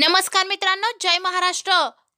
नमस्कार मित्रांनो जय महाराष्ट्र.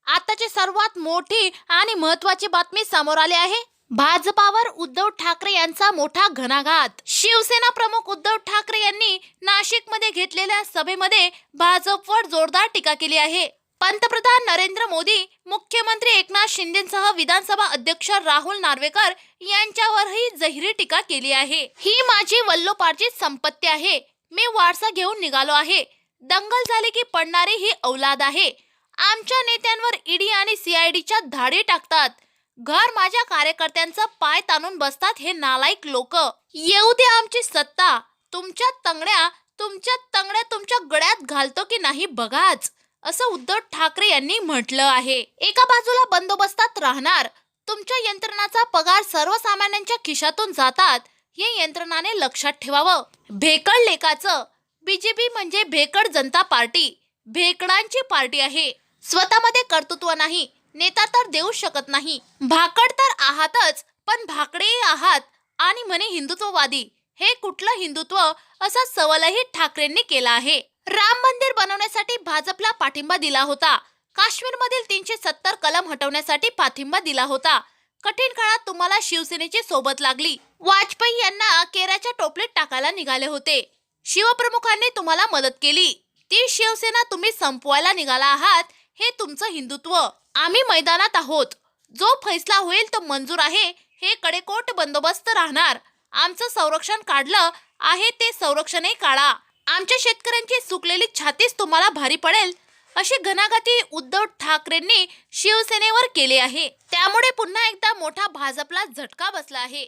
आताची सर्वात मोठी आणि महत्वाची बातमी समोर आली आहे. भाजपावर उद्धव ठाकरे यांचा मोठा घणाघात. शिवसेना प्रमुख उद्धव ठाकरे यांनी नाशिकमध्ये घेतलेल्या सभेमध्ये भाजपवर जोरदार टीका केली आहे. पंतप्रधान नरेंद्र मोदी मुख्यमंत्री एकनाथ शिंदेसह विधानसभा अध्यक्ष राहुल नार्वेकर यांच्यावरही जहिरी टीका केली आहे. ही माझी वल्लोपार्जित संपत्ती आहे. मी वारसा घेऊन निघालो आहे. दंगल झाली की पडणारी ही औलाद आहे. आमच्या नेत्यांवर ईडी आणि सीआयडीच्या धाडी टाकतात. घर माझ्या कार्यकर्त्यांचं पाय ताणून बसतात हे नालायक लोक. येऊ दे आमची सत्ता. तुमच्या तंगड्या तुमच्या तंगड्या तुमच्या गळ्यात घालतो की नाही बघाच असं उद्धव ठाकरे यांनी म्हटलं आहे. एका बाजूला बंदोबस्तात राहणार. तुमच्या यंत्रणाचा पगार सर्वसामान्यांच्या खिशातून जातात. हे यंत्रणाने लक्षात ठेवावं. भेकड लेखाचं बीजेपी म्हणजे भेकड जनता पार्टी. भेकडांची पार्टी आहे. स्वतःमध्ये कर्तृत्व नाही. नेता तर देऊ शकत नाही. भाकड तर आहातच पण भाकडेही आहात आणि म्हणे हिंदुत्ववादी. हे कुठलं हिंदुत्व? असा सवालही ठाकरेंनी केला आहे. राम मंदिर बनवण्यासाठी भाजपला पाठिंबा दिला होता. काश्मीरमधील तीनशे सत्तर कलम हटवण्यासाठी पाठिंबा दिला होता. कठीण काळात तुम्हाला शिवसेनेची सोबत लागली. वाजपेयी यांना केराच्या टोपलीत टाकायला निघाले होते. शिवप्रमुखांनी तुम्हाला मदत केली. ती शिवसेना तुम्ही संपवायला निघाला आहात हे तुमचं हिंदुत्व. आम्ही मैदानात आहोत. जो फैसला होईल तो मंजूर आहे हे कडेकोट बंदोबस्त राहणार. आमचं संरक्षण काढलं आहे ते संरक्षणही काढा. आमच्या शेतकऱ्यांची सुकलेली छातीच तुम्हाला भारी पडेल अशी घणाघाती उद्धव ठाकरेंनी शिवसेनेवर केले आहे. त्यामुळे पुन्हा एकदा मोठा भाजपला झटका बसला आहे.